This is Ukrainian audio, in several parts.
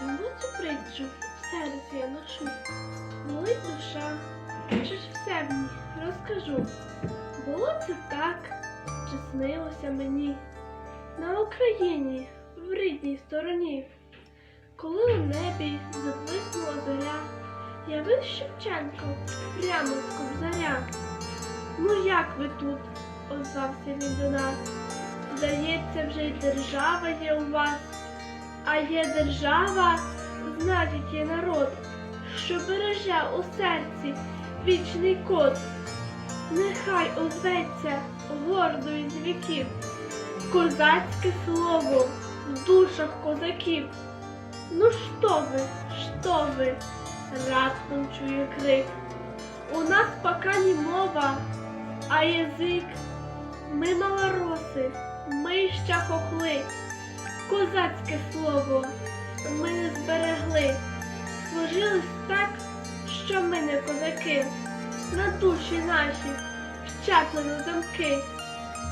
Йому цю серці я ношу. Болить душа, що ж все ній розкажу. Було це так, чи снилося мені на Україні в рідній стороні. Коли у небі заблиснула зоря, явив Шевченко прямо з кобзаря. Ну як ви тут? озвався він до нас. Здається, вже й держава є у вас. А є держава, значить є народ, що береже у серці вічний код. Нехай озветься гордо із віків, козацьке слово в душах козаків. Ну що ви, що ви? раптом чує крик. У нас пока не мова, а язик. Ми малороси, ми ще хохли. Козацьке слово ми не зберегли. Сложилось так, що ми не козаки. На душі наші вщеплено замки.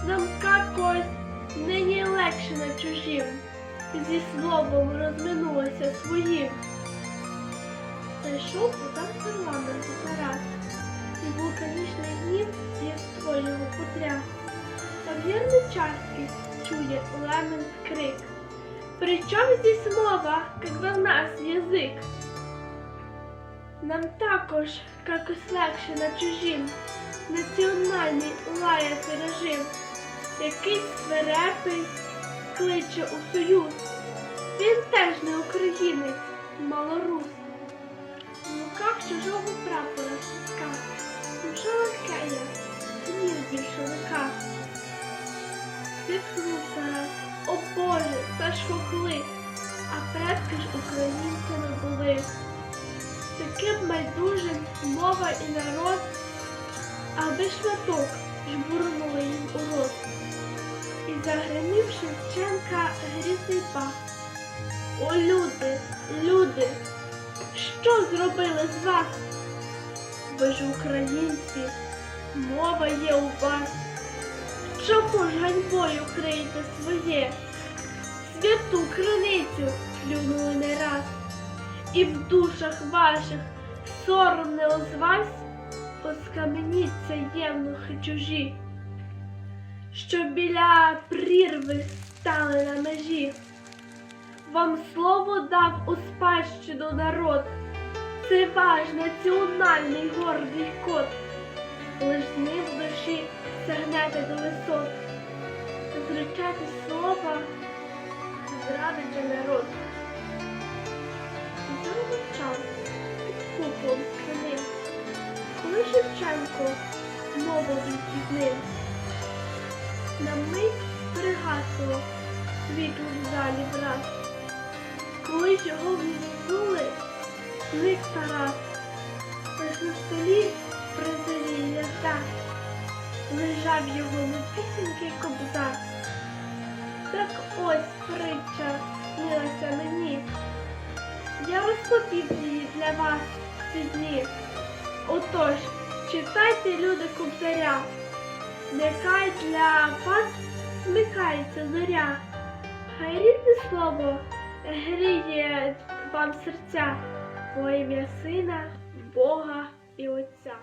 Замка когось нині легше на чужім. Зі словом розминулося своїм. Прийшов удар парламенту Тарас, і вулканічний гнів єство його потряс. А вірний чарський чує лемент крик. Причем здесь мова, когда в нас язик? Нам також якось легше на чужім, національний лаяти режим, якийсь свирепий кличе у союз. Він теж не українець, малорус. В руках чужого прапора стиска, душа лакея, гнів більшовика. Зітхнув Тарас, о Боже, це ж хохли, а предки ж українцями були. Таким байдужим мова і народ, аби шматок жбурнули їм у рот. І загримів Шевченка грізний пах. О, люди, люди, що зробили з вас? Ви ж українці, мова є у вас. Чому ж ганьбою криєте своє? Святу криницю плюнули не раз, і в душах ваших сором не озвась, оскаменіться євнухи чужі, що біля прірви стали на межі. Вам слово дав у спадщину народ, це ваш національний гордий код. Лиш ним в душі сягнете до висот, зречете слова, зрадите народ. Замовчав під куполом скрини, коли Шевченко мову відпізнив. На мить пригасло світло в залі враз, коли його візьмули, зник Тарас, лиш на столі призирілля так, лежав його на непісінький кобзар. Так ось притча снилася мені. Я розповів її для вас ці дні. Отож, читайте, люди кобзаря, нехай для вас смикається зоря, хай рідне слово гріє вам серця во ім'я Сина, Бога і Отця.